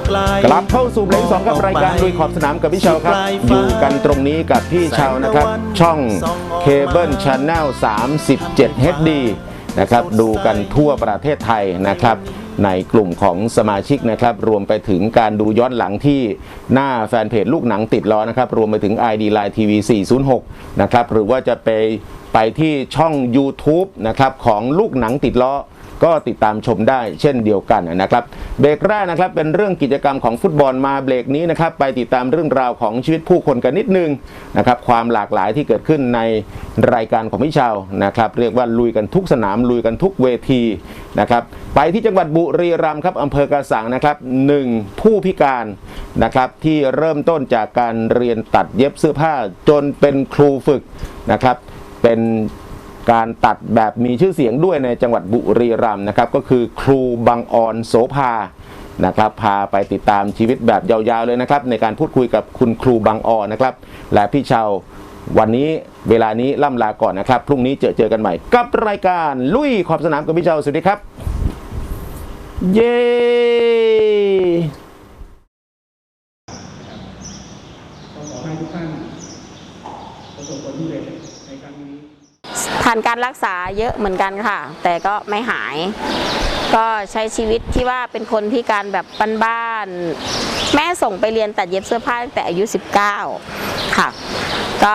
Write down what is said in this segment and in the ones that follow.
ยาวไกลกลับเข้าสู่เพลงสองกับรายการลุยขอบสนามกับพี่เชาครับ อยู่กันตรงนี้กับพี่เชานะครับ ช่องเคเบิลช n แนล37 HD นะครับดูกันทั่วประเทศไทยนะครับ ในกลุ่มของสมาชิกนะครับ รวมไปถึงการดูย้อนหลังที่หน้าแฟนเพจลูกหนังติดล้อนะครับ รวมไปถึง ID Line TV 406 นะครับ หรือว่าจะไปไปที่ช่อง YouTube นะครับของลูกหนังติดล้อ ก็ติดตามชมได้เช่นเดียวกันนะครับ เบรกแรกนะครับเป็นเรื่องกิจกรรมของฟุตบอลมาเบรกนี้นะครับไปติดตามเรื่องราวของชีวิตผู้คนกันนิดนึงนะครับความหลากหลายที่เกิดขึ้นในรายการของพี่ชาวนะครับเรียกว่าลุยกันทุกสนามลุยกันทุกเวทีนะครับไปที่จังหวัดบุรีรัมย์ครับอำเภอกระสังนะครับหนึ่งผู้พิการนะครับที่เริ่มต้นจากการเรียนตัดเย็บเสื้อผ้าจนเป็นครูฝึกนะครับเป็น การตัดแบบมีชื่อเสียงด้วยในจังหวัดบุรีรัมย์นะครับ ก็คือครูบังออนโสภานะครับพาไปติดตามชีวิตแบบยาวๆเลยนะครับ ในการพูดคุยกับคุณครูบังออนนะครับ และพี่ชาววันนี้เวลานี้ล่ำลาก่อนนะครับ พรุ่งนี้เจอเจอกันใหม่ กับรายการลุยขอบสนามกับพี่ชาวสวัสดีครับ เย้ขอให้ทุกท่านประสบผลสำเร็จในครั้งนี้ ผ่านการรักษาเยอะเหมือนกันค่ะ แต่ก็ไม่หาย ก็ใช้ชีวิตที่ว่าเป็นคนพิการแบบบ้านๆแม่ส่งไปเรียนตัดเย็บเสื้อผ้าตั้งแต่อายุ 19 ค่ะ ก็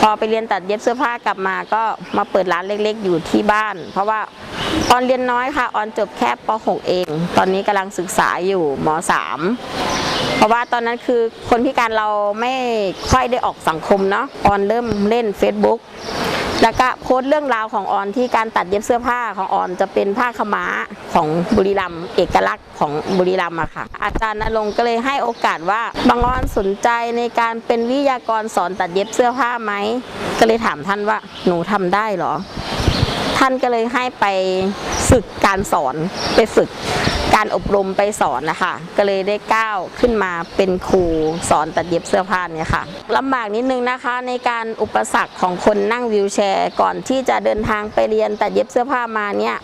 พอไปเรียนตัดเย็บเสื้อผ้ากลับมาก็มาเปิดร้านเล็กๆ อยู่ที่บ้าน เพราะว่าออนเรียนน้อยค่ะ ออนจบแค่ป .6 เอง ตอนนี้กำลังศึกษาอยู่ม .3 เพราะว่าตอนนั้นคือคนพิการเราไม่ค่อยได้ออกสังคมเนาะออนเริ่มเล่น Facebook แล้วก็โพสต์เรื่องราวของออนที่การตัดเย็บเสื้อผ้าของออนจะเป็นผ้าขม้าของบุรีรัมย์เอกลักษณ์ของบุรีรัมย์อะค่ะ อาจารย์นรงค์ก็เลยให้โอกาสว่าบางออนสนใจในการเป็นวิทยากรสอนตัดเย็บเสื้อผ้าไหมก็เลยถามท่านว่าหนูทำได้เหรอ ท่านก็เลยให้ไปฝึกการสอนไปฝึก การอบรมไปสอนนะคะ ก็เลยได้ก้าวขึ้นมาเป็นครูสอนตัดเย็บเสื้อผ้าเนี่ยค่ะลำบากนิดนึงนะคะในการอุปสรรคของคนนั่งวิวแชร์ ก่อนที่จะเดินทางไปเรียนตัดเย็บเสื้อผ้ามาเนี่ย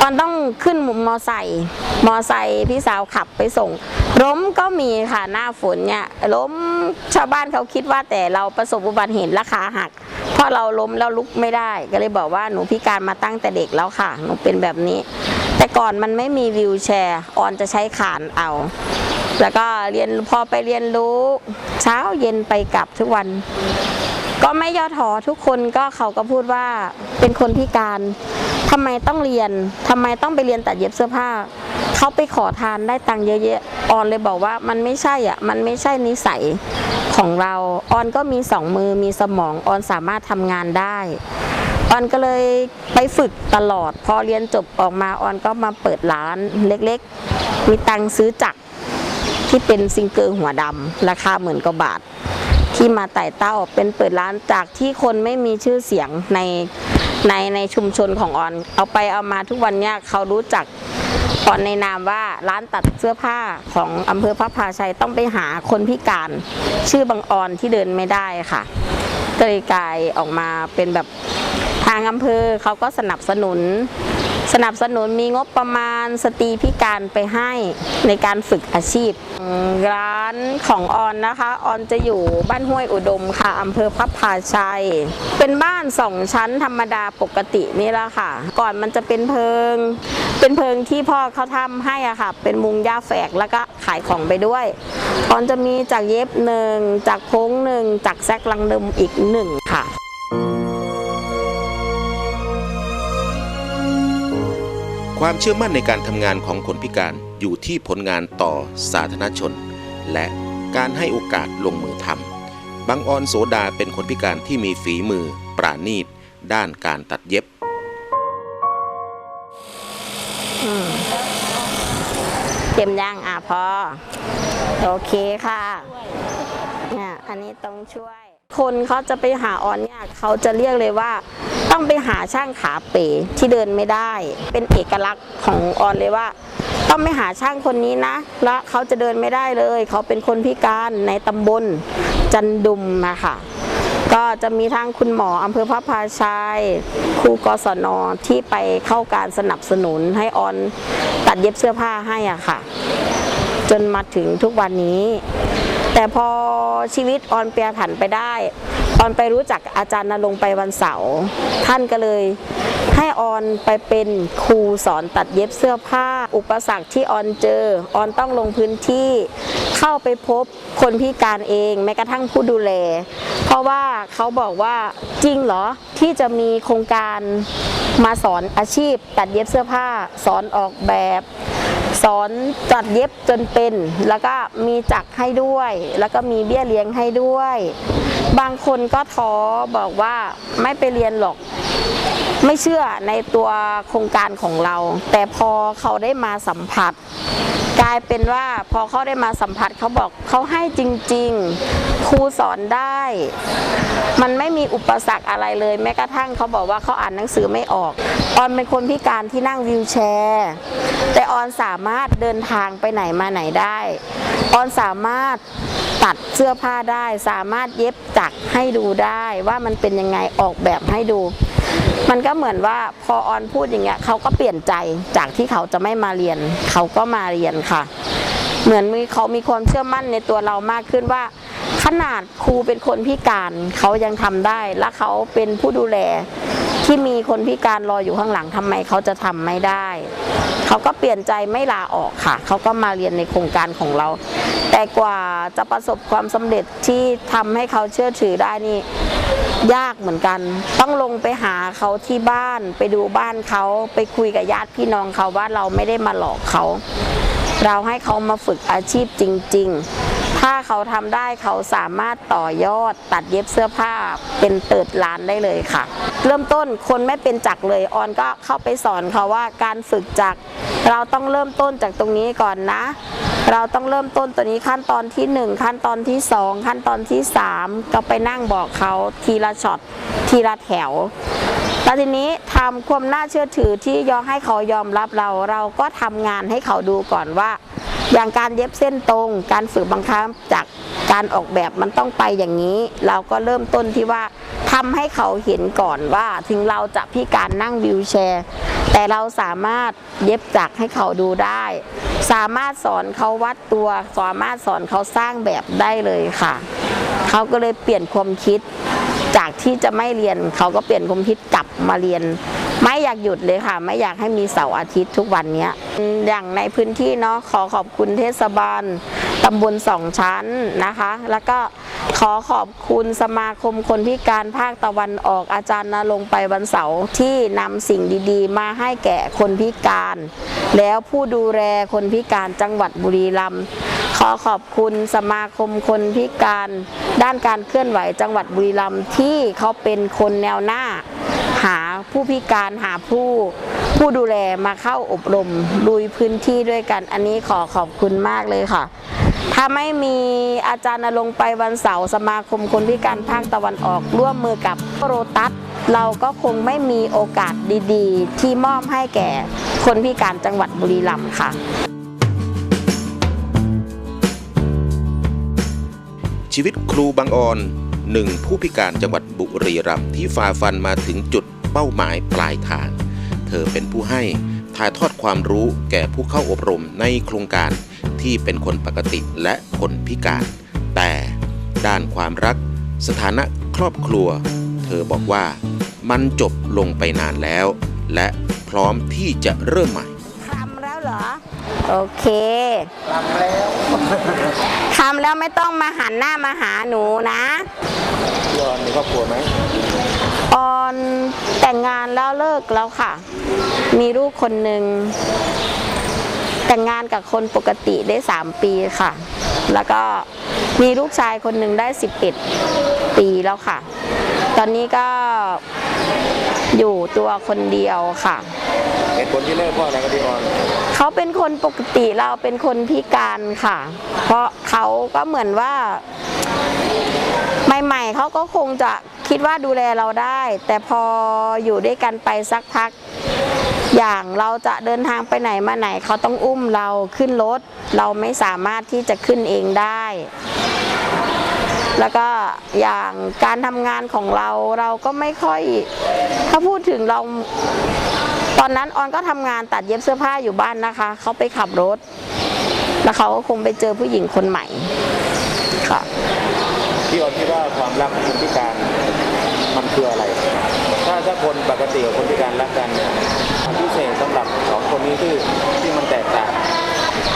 ตอนต้องขึ้นมอไซค์มอไซค์พี่สาวขับไปส่ง ล้มก็มีค่ะหน้าฝนเนี่ยล้มชาวบ้านเขาคิดว่าแต่เราประสบอุบัติเหตุและขาหักเพราะเราล้มแล้วลุกไม่ได้ ก็เลยบอกว่าหนูพิการมาตั้งแต่เด็กแล้วค่ะ หนูเป็นแบบนี้ แต่ก่อนมันไม่มีวิวแชร์ ออนจะใช้ขานเอา แล้วก็เรียนพอไปเรียนรู้ เช้าเย็นไปกลับทุกวัน ก็ไม่ย่อท้อทุกคนก็เขาก็พูดว่าเป็นคนพิการทำไมต้องเรียนทำไมต้องไปเรียนตัดเย็บเสื้อผ้าเขาไปขอทานได้ตังค์เยอะๆ ออนเลยบอกว่ามันไม่ใช่อะ มันไม่ใช่นิสัยของเรา ออนก็มีสองมือมีสมอง ออนสามารถทำงานได้ ออนก็เลยไปฝึกตลอด พอเรียนจบออกมาออนก็มาเปิดร้านเล็กๆ มีตังซื้อจักรที่เป็นซิงเกิลหัวดำราคาหมื่นกว่าบาท ที่มาไต่เต้าเป็นเปิดร้านจากที่คนไม่มีชื่อเสียงในในในชุมชนของออน เอาไปเอามาทุกวันเนี้ยเขารู้จักออนในนามว่าร้านตัดเสื้อผ้าของอำเภอพระพาชัยต้องไปหาคนพิการ ชื่อบางออนที่เดินไม่ได้ค่ะก็เลยกลายออกมาเป็นแบบ ทางอำเภอเขาก็สนับสนุน สนับสนุนมีงบประมาณสตรีพิการไปให้ในการฝึกอาชีพ ร้านของออนนะคะออนจะอยู่บ้านห้วยอุดมค่ะอำเภอพับพาชัย เป็นบ้านสองชั้นธรรมดาปกตินี่แหละค่ะ ก่อนมันจะเป็นเพิง เป็นเพิงที่พ่อเขาทำให้อะค่ะ เป็นมุงหญ้าแฝกแล้วก็ขายของไปด้วยออนจะมีจากเย็บหนึ่งจากโค้งหนึ่งจากแซกลังเดิมอีกหนึ่งค่ะ ความเชื่อมั่นในการทำงานของคนพิการอยู่ที่ผลงานต่อสาธารณชน และการให้โอกาสลงมือทำบางออนโสดาเป็นคนพิการที่มีฝีมือปราณีต ด้านการตัดเย็บเต็มย่างอะพอ โอเคค่ะเนี่ยอันนี้ต้องช่วย คนเขาจะไปหาออนเนี่ยเขาจะเรียกเลยว่า ต้องไปหาช่างขาเป๋ที่เดินไม่ได้ เป็นเอกลักษณ์ของออนเลยว่า ต้องไปหาช่างคนนี้นะ แล้วเขาจะเดินไม่ได้เลย เขาเป็นคนพิการในตำบลจันดุมนะคะก็จะมีทางคุณหมออำเภอพระพาชัยครูกศนที่ไปเข้าการสนับสนุนให้ออนตัดเย็บเสื้อผ้าให้อะค่ะ จนมาถึงทุกวันนี้ แต่พอชีวิตออนเปลี่ยนผันไปได้ออนไปรู้จักอาจารย์นรงไปวันเสาร์ท่านก็เลยให้ออนไปเป็นครูสอนตัดเย็บเสื้อผ้า อุปสรรคที่ออนเจอออนต้องลงพื้นที่เข้าไปพบคนพิการเองแม้กระทั่งผู้ดูแล เพราะว่าเขาบอกว่าจริงเหรอที่จะมีโครงการมาสอนอาชีพ ตัดเย็บเสื้อผ้า สอนออกแบบ สอนจัดเย็บจนเป็น แล้วก็มีจักรให้ด้วย แล้วก็มีเบี้ยเลี้ยงให้ด้วย บางคนก็ท้อบอกว่าไม่ไปเรียนหรอก ไม่เชื่อในตัวโครงการของเรา แต่พอเขาได้มาสัมผัส กลายเป็นว่าพอเขาได้มาสัมผัสเขาบอกเขาให้จริง ๆ ครูสอนได้ มันไม่มีอุปสรรคอะไรเลย แม้กระทั่งเขาบอกว่าเขาอ่านหนังสือไม่ออก ออนเป็นคนพิการที่นั่งวีลแชร์ แต่ออนสามารถเดินทางไปไหนมาไหนได้ ออนสามารถตัดเสื้อผ้าได้ สามารถเย็บจักรให้ดูได้ว่ามันเป็นยังไงออกแบบให้ดู มันก็เหมือนว่าพอออนพูดอย่างเงี้ยเขาก็เปลี่ยนใจจากที่เขาจะไม่มาเรียน เขาก็มาเรียนค่ะ เหมือนมีเขามีความเชื่อมั่นในตัวเรามากขึ้นว่า ขนาดครูเป็นคนพิการเขายังทำได้ และเขาเป็นผู้ดูแล ที่มีคนพิการรออยู่ข้างหลังทำไมเขาจะทำไม่ได้ เขาก็เปลี่ยนใจไม่ลาออกค่ะ เขาก็มาเรียนในโครงการของเรา แต่กว่าจะประสบความสำเร็จที่ทำให้เขาเชื่อถือได้นี่ ยากเหมือนกัน ต้องลงไปหาเขาที่บ้าน ไปดูบ้านเขาไปคุยกับญาติพี่น้องเขาว่าเราไม่ได้มาหลอกเขา เราให้เขามาฝึกอาชีพจริง ๆ ถ้าเขาทำได้เขาสามารถต่อยอดตัดเย็บเสื้อผ้าเป็นเปิดร้านได้เลยค่ะ เริ่มต้นคนไม่เป็นจักเลยออนก็เข้าไปสอนเขาว่าการฝึกจักเราต้องเริ่มต้นจากตรงนี้ก่อนนะ เราต้องเริ่มต้นตัวนี้ขั้นตอนที่หนึ่งขั้นตอนที่สองขั้นตอนที่สามก็ไปนั่งบอกเขาทีละช็อตทีละแถวแล้วทีนี้ทำความน่าเชื่อถือที่ยอมให้เขายอมรับเรา เราก็ทำงานให้เขาดูก่อนว่า อย่างการเย็บเส้นตรง การฝึกบังคับจากการออกแบบมันต้องไปอย่างนี้ เราก็เริ่มต้นที่ว่าทำให้เขาเห็นก่อนว่าถึงเราจะพิการนั่งวิวแชร์ แต่เราสามารถเย็บจักให้เขาดูได้ สามารถสอนเขาวัดตัว สามารถสอนเขาสร้างแบบได้เลยค่ะ เขาก็เลยเปลี่ยนความคิด จากที่จะไม่เรียนเขาก็เปลี่ยนความคิดกลับมาเรียน ไม่อยากหยุดเลยค่ะ ไม่อยากให้มีเสาร์อาทิตย์ทุกวันเนี้ยอย่างในพื้นที่เนาะขอขอบคุณเทศบาลตำบลสองชั้นนะคะ แล้วก็ขอขอบคุณสมาคมคนพิการภาคตะวันออกอาจารย์นรงไปวันเสาร์ที่นำสิ่งดีๆ มาให้แก่คนพิการ แล้วผู้ดูแลคนพิการจังหวัดบุรีรัมย์ขอขอบคุณสมาคมคนพิการ ด้านการเคลื่อนไหวจังหวัดบุรีรัมย์ที่เขาเป็นคนแนวหน้า ผู้พิการหาผู้ผู้ดูแลมาเข้าอบรมลุยพื้นที่ด้วยกัน อันนี้ขอขอบคุณมากเลยค่ะ ถ้าไม่มีอาจารย์นรงไปวันเสาร์สมาคมคนพิการภาคตะวันออก ร่วมมือกับโรตัสเราก็คงไม่มีโอกาสดีๆ ที่มอบให้แก่คนพิการจังหวัดบุรีรัมย์ค่ะชีวิตครูบางออนหนึ่งผู้พิการจังหวัดบุรีรัมย์ที่ฝ่าฟันมาถึงจุด ป้าหมายปลายทาง เธอเป็นผู้ให้ถ่ายทอดความรู้แก่ผู้เข้าอบรมในโครงการที่เป็นคนปกติและคนพิการ แต่ด้านความรัก สถานะครอบครัว เธอบอกว่ามันจบลงไปนานแล้ว และพร้อมที่จะเริ่มใหม่ทำแล้วเหรอ โอเคทำแล้วทำแล้วไม่ต้องมาหันหน้ามาหาหนูนะยอนมีครอบครัวไหมออน แต่งงานแล้วเลิกแล้วค่ะ มีลูกคนหนึ่งแต่งงานกับคนปกติได้ 3 ปีค่ะ แล้วก็มีลูกชายคนหนึ่งได้ 11 ปีแล้วค่ะ ตอนนี้ก็อยู่ตัวคนเดียวค่ะเหตุผลที่เลิกเพราะอะไรครับพี่ออนเขาเป็นคนปกติเราเป็นคนพิการค่ะ เพราะเขาก็เหมือนว่า ใหม่ ๆเขาก็คงจะ คิดว่าดูแลเราได้ แต่พออยู่ด้วยกันไปสักพัก อย่างเราจะเดินทางไปไหนมาไหนเขาต้องอุ้มเราขึ้นรถ เราไม่สามารถที่จะขึ้นเองได้ แล้วก็อย่างการทำงานของเราเราก็ไม่ค่อย ถ้าพูดถึงเราตอนนั้นออนก็ทำงานตัดเย็บเสื้อผ้าอยู่บ้านนะคะ เขาไปขับรถ แล้วเขาก็คงไปเจอผู้หญิงคนใหม่ค่ะพี่ออนคิดว่าความรักของคนพิการ คืออะไร ถ้าถ้าคนปกติกับคนพิการรักกันเนี่ยมันพิเศษสำหรับสองคนนี้ที่ที่มันแตกต่าง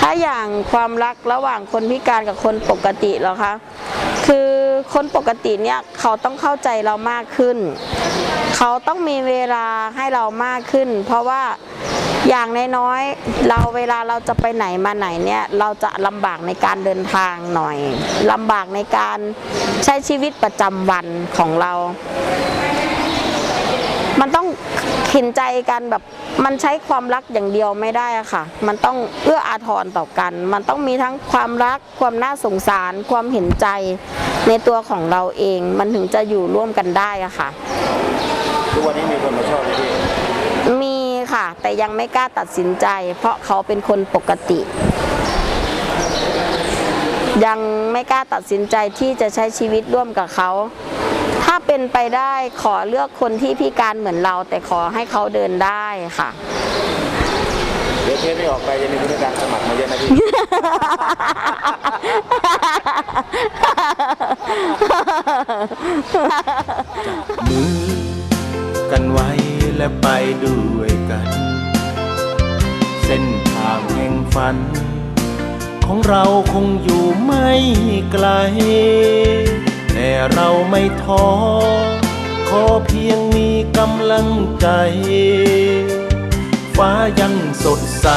ถ้าอย่างความรักระหว่างคนพิการกับคนปกติเหรอคะ คือคนปกติเนี่ยเขาต้องเข้าใจเรามากขึ้น เขาต้องมีเวลาให้เรามากขึ้น เพราะว่า อย่างน้อยๆเราเวลาเราจะไปไหนมาไหนเนี่ยเราจะลำบากในการเดินทางหน่อยลำบากในการใช้ชีวิตประจำวันของเรา มันต้องเห็นใจกันแบบมันใช้ความรักอย่างเดียวไม่ได้อะค่ะ มันต้องเอื้ออาทรต่อกัน มันต้องมีทั้งความรัก ความน่าสงสาร ความเห็นใจในตัวของเราเอง มันถึงจะอยู่ร่วมกันได้อะค่ะ ทุกวันนี้มีคนมาชอบไหมพี่ ค่ะ แต่ยังไม่กล้าตัดสินใจ เพราะเขาเป็นคนปกติ ยังไม่กล้าตัดสินใจที่จะใช้ชีวิตร่วมกับเขา ถ้าเป็นไปได้ขอเลือกคนที่พิการเหมือนเรา แต่ขอให้เขาเดินได้ค่ะเดี๋ยวเทปไม่ออกไปจะมีคนพิการสมัครมาเยอะนะพี่มือกันไว้ และไปด้วยกัน เส้นทางแห่งฝัน ของเราคงอยู่ไม่ไกล แต่เราไม่ท้อ ขอเพียงมีกำลังใจ ฟ้ายังสดใส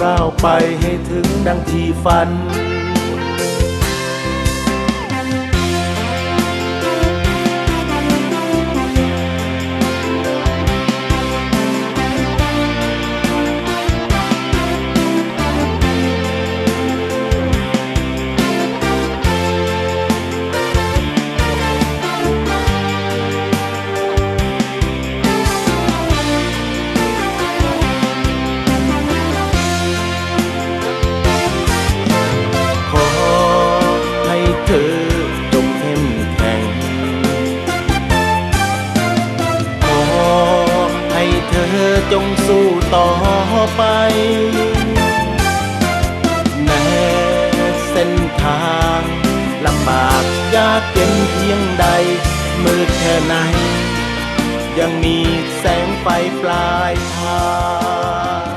ก้าวไปให้ถึงดังที่ฝัน จงสู้ต่อไป แม้เส้นทางลำบากยากเย็นเพียงใด มืดแค่ไหน ยังมีแสงไฟปลายทาง